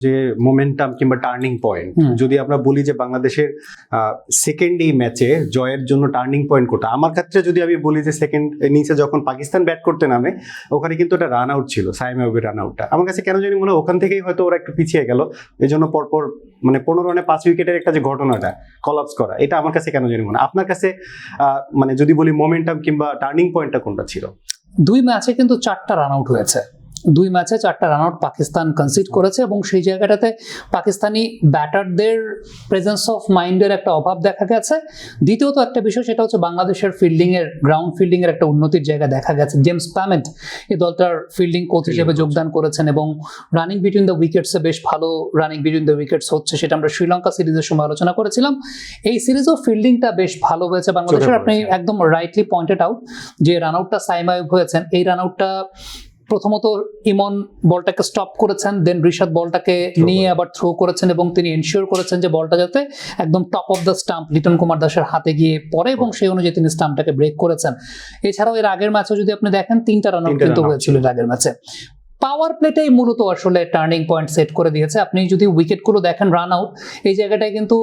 যে মোমেন্টাম কিংবা turning point যদি আমরা বলি যে বাংলাদেশের সেকেন্ড এই ম্যাচে জয়ের জন্য টার্নিং পয়েন্ট কোটা আমার ক্ষেত্রে যদি আমি বলি যে সেকেন্ড ইনিংসে যখন পাকিস্তান ব্যাট করতে নামে ওখানে কিন্তু একটা রান আউট ছিল সাইম আইবের রান আউটটা আমার কাছে কেন জানি মনে হয় ওখান থেকেই হয়তো ওরা একটু পিছিয়ে গেল। এই জন্য পরপর মানে পনেরো রানে পাঁচ উইকেটের একটা যে ঘটনাটা কলাপস করা এটা আমার কাছে কেন জানি মনে হয়। আপনার কাছে আহ, মানে যদি বলি মোমেন্টাম কিংবা টার্নিং পয়েন্টটা কোনটা ছিল? দুই ম্যাচে কিন্তু চারটা রান আউট হয়েছে। দুই ম্যাচে চারটা রান আউট পাকিস্তান কনসিড করেছে এবং সেই জায়গাটাতে পাকিস্তানি ব্যাটারদের প্রেজেন্স অফ মাইন্ডের একটা অভাব দেখা গেছে। দ্বিতীয়ত একটা বিষয় সেটা হচ্ছে বাংলাদেশের ফিল্ডিং এর গ্রাউন্ড ফিল্ডিং এর একটা উন্নতির জায়গা দেখা গেছে। জেমস প্যামেন্ট এই দলটার ফিল্ডিং কোচ হিসেবে যোগদান করেছেন এবং রানিং বিটুইন দ্য উইকেটসে বেশ ভালো রানিং বিটুইন দ্য উইকেটস হচ্ছে সেটা আমরা শ্রীলঙ্কা সিরিজের সময় আলোচনা করেছিলাম। এই সিরিজও ফিল্ডিংটা বেশ ভালো হয়েছে বাংলাদেশের। আপনি একদম রাইটলি পয়েন্টেড আউট যে রান আউটটা সাইমায়ুব হয়েছেন। এই রান আউটটা প্রথমত ইমন বলটাকে স্টপ করেছেন দেন ঋষাদ বলটাকে নিয়ে আবার থ্রো করেছেন এবং তিনি এনশিওর করেছেন যে বলটা যাতে একদম top of the stump Liton Kumar দাসের হাতে গিয়ে পড়ে এবং সেই অনুযায়ী তিনি স্টাম্পটাকে ব্রেক করেছেন। এছাড়াও এর আগের ম্যাচে যদি আপনি দেখেন তিনটা রান আউট কিন্তু হয়েছিল এর আগের ম্যাচে পাওয়ার প্লেটাই মূলত আসলে টার্নিং পয়েন্ট সেট করে দিয়েছে। আপনি যদি উইকেটগুলো দেখেন রান আউট এই জায়গাটায় কিন্তু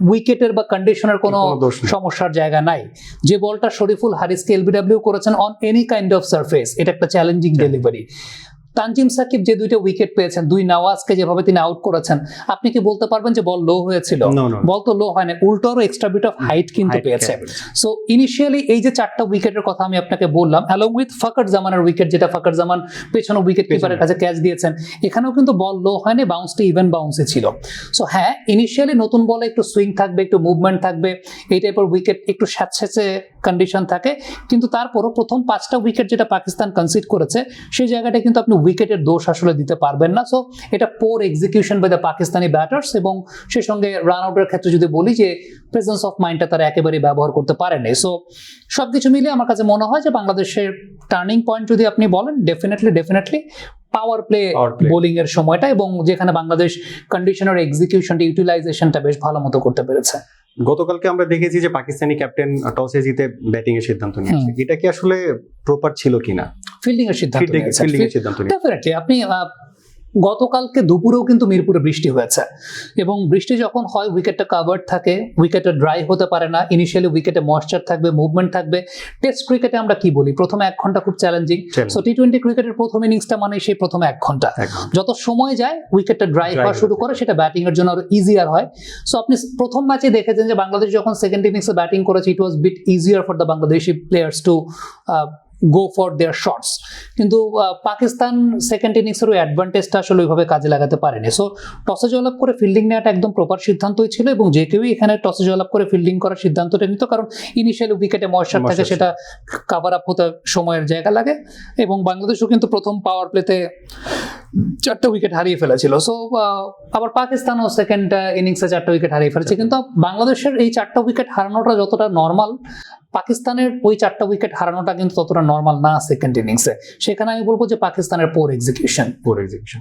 উইকেটের বা কন্ডিশনের কোনো। সমস্যার জায়গা নাই। যে বলটা শরীফুল হারিসকে এলবিডব্লিউ করেছেন on any kind of surface এটা একটা চ্যালেঞ্জিং ডেলিভারি তানজিম সাকিব যে দুইটা উইকেট পেয়েছেন দুই নওয়াজকে যেভাবে তিনি আউট করেছেন আপনি কি বলতে পারবেন যে বল লো হয়েছিল. বল তো লো হয় না উল্টো আরও এক্সট্রা বিট অফ হাইট কিন্তু পেয়েছে। সো ইনিশিয়ালি এই যে চারটা উইকেটের কথা আমি আপনাকে বললাম অ্যালং উইথ ফাকার জামানের উইকেট যেটা ফাকার জামান পেছনে উইকেট কিপারের কাছে ক্যাচ দিয়েছেন এখানেও কিন্তু বল লো হয়নি বাউন্সটা ইভেন বাউন্সে ছিল। সো হ্যাঁ ইনিশিয়ালি নতুন বলে একটু সুইং থাকবে একটু মুভমেন্ট থাকবে এই টাইপের উইকেট একটু স্যাঁতস্যাঁচে কন্ডিশন থাকে। কিন্তু তারপরও প্রথম পাঁচটা উইকেট যেটা পাকিস্তান কনসিড করেছে সেই জায়গাটা কিন্তু আপনি উইকেটের দোষ আসলে দিতে পারবেন না। সো এটা poor execution by the Pakistani batters এবং সেই সঙ্গে রান আউটের ক্ষেত্রে যদি বলি যে প্রেজেন্স অফ মাইন্ডটা তারা একেবারেই ব্যবহার করতে পারেনি সো সবকিছু মিলিয়ে আমার কাছে মনে হয় যে বাংলাদেশের টার্নিং পয়েন্ট যদি আপনি বলেন definitely definitely power play. Bowling এর সময়টা এবং যেখানে বাংলাদেশ কন্ডিশনার এক্সিকিউশনটা ইউটিলাইজেশনটা বেশ ভালো মতো করতে পেরেছে। গতকালকে আমরা দেখেছি যে পাকিস্তানি ক্যাপ্টেন টসে জিতে ব্যাটিং এর সিদ্ধান্ত নিয়েছে। এটা কি আসলে প্রপার ছিল কিনা? ফিল্ডিং এর সিদ্ধান্ত ফিল্ডিং এর সিদ্ধান্ত ডেফিনেটলি আপনি গতকালকে দুপুরেও কিন্তু মিরপুরে বৃষ্টি হয়েছে। এবং বৃষ্টি যখন হয় উইকেটটা কাভার্ড থাকে উইকেটটা ড্রাই হতে পারে না। ইনিশিয়ালি উইকেটে ময়েশ্চার থাকবে মুভমেন্ট থাকবে। টেস্ট ক্রিকেটে আমরা কি বলি? প্রথমে এক ঘণ্টা খুব চ্যালেঞ্জিং সো টি টোয়েন্টি ক্রিকেটের প্রথম ইনিংসটা মানে সেই প্রথমে এক ঘণ্টা। যত সময় যায় উইকেটটা ড্রাই হওয়া শুরু করে সেটা ব্যাটিং এর জন্য আরও ইজিয়ার হয়। সো আপনি প্রথম ম্যাচে দেখেছেন যে বাংলাদেশ যখন সেকেন্ড ইনিংসে ব্যাটিং করেছে it was bit easier for the Bangladeshi players to go for their shots কিন্তু পাকিস্তান সেকেন্ড ইনিংসের ওই অ্যাডভান্টেজটা আসলে ওইভাবে কাজে লাগাতে পারেনি। সো টসে জয়লাভ করে ফিল্ডিং নেওয়াটা একদম প্রপার সিদ্ধান্তই ছিল এবং যে কেউই এখানে টসে জয়লাভ করে ফিল্ডিং করার সিদ্ধান্তটা নিত কারণ ইনিশিয়ালি উইকেটে ময়সার থাকে সেটা কাভার আপ হতে সময়ের জায়গা লাগে এবং বাংলাদেশও কিন্তু প্রথম পাওয়ার প্লেতে চারটা উইকেট হারিয়ে ফেলেছিল। সো আবার পাকিস্তানও সেকেন্ড ইনিংসে চারটা উইকেট হারিয়ে ফেলেছে। কিন্তু বাংলাদেশের এই চারটা উইকেট হারানোটা যতটা নর্মাল পাকিস্তানের ওই চারটা উইকেট হারানোটা কিন্তু ততটা নর্মাল না সেকেন্ড ইনিংসে সেখানে আমি বলব যে পাকিস্তানের পোর এক্সিকিউশন পোর এক্সিকিউশন